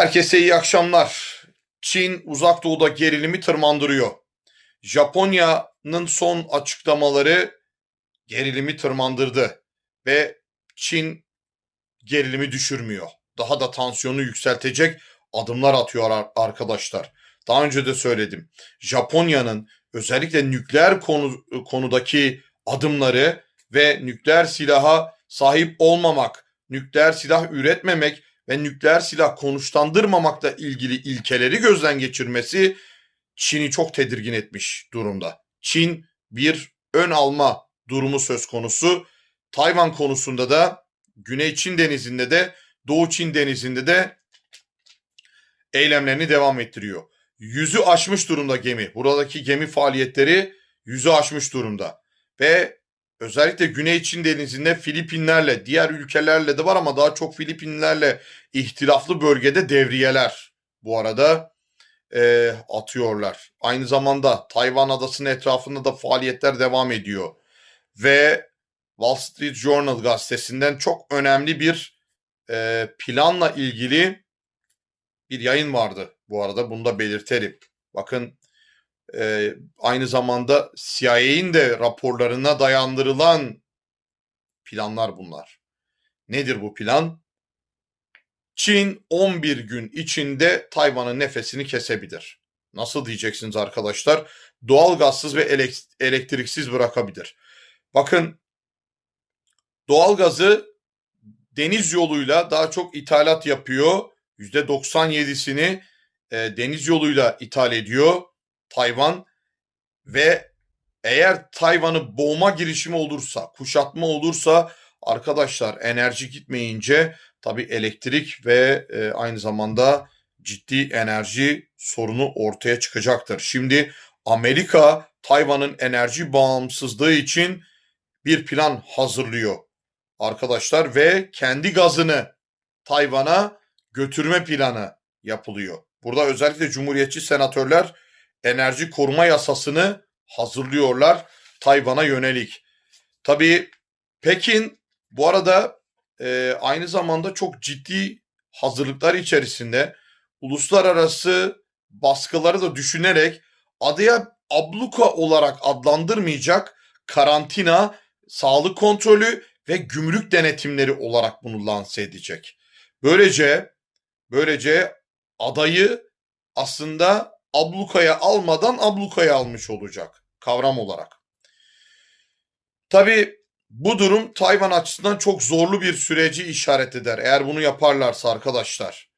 Herkese iyi akşamlar. Çin uzak doğuda gerilimi tırmandırıyor. Japonya'nın son açıklamaları gerilimi tırmandırdı ve Çin gerilimi düşürmüyor. Daha da tansiyonu yükseltecek adımlar atıyor ar- arkadaşlar. Daha önce de söyledim. Japonya'nın özellikle nükleer konu, konudaki adımları ve nükleer silaha sahip olmamak, nükleer silah üretmemek ve nükleer silah konuşlandırmamakla ilgili ilkeleri gözden geçirmesi Çin'i çok tedirgin etmiş durumda. Çin bir ön alma durumu söz konusu. Tayvan konusunda da Güney Çin denizinde de Doğu Çin denizinde de eylemlerini devam ettiriyor. Yüzü aşmış durumda gemi. Buradaki gemi faaliyetleri yüzü aşmış durumda. Ve özellikle Güney Çin denizinde Filipinlerle, diğer ülkelerle de var ama daha çok Filipinlerle ihtilaflı bölgede devriyeler bu arada e, atıyorlar. Aynı zamanda Tayvan adasının etrafında da faaliyetler devam ediyor. Ve Wall Street Journal gazetesinden çok önemli bir e, planla ilgili bir yayın vardı bu arada bunu da belirtelim. Bakın e, aynı zamanda CIA'in de raporlarına dayandırılan planlar bunlar. Nedir bu plan? Çin 11 gün içinde Tayvan'ın nefesini kesebilir. Nasıl diyeceksiniz arkadaşlar? Doğal gazsız ve elek- elektriksiz bırakabilir. Bakın doğal gazı deniz yoluyla daha çok ithalat yapıyor. %97'sini e, deniz yoluyla ithal ediyor Tayvan ve eğer Tayvan'ı boğma girişimi olursa, kuşatma olursa arkadaşlar enerji gitmeyince tabii elektrik ve e, aynı zamanda ciddi enerji sorunu ortaya çıkacaktır. Şimdi Amerika Tayvan'ın enerji bağımsızlığı için bir plan hazırlıyor arkadaşlar ve kendi gazını Tayvan'a götürme planı yapılıyor. Burada özellikle Cumhuriyetçi senatörler enerji koruma yasasını hazırlıyorlar Tayvan'a yönelik. Tabii Pekin bu arada e, aynı zamanda çok ciddi hazırlıklar içerisinde uluslararası baskıları da düşünerek adaya abluka olarak adlandırmayacak karantina, sağlık kontrolü ve gümrük denetimleri olarak bunu lanse edecek. Böylece böylece adayı aslında ablukaya almadan ablukaya almış olacak kavram olarak. Tabii bu durum Tayvan açısından çok zorlu bir süreci işaret eder. Eğer bunu yaparlarsa arkadaşlar.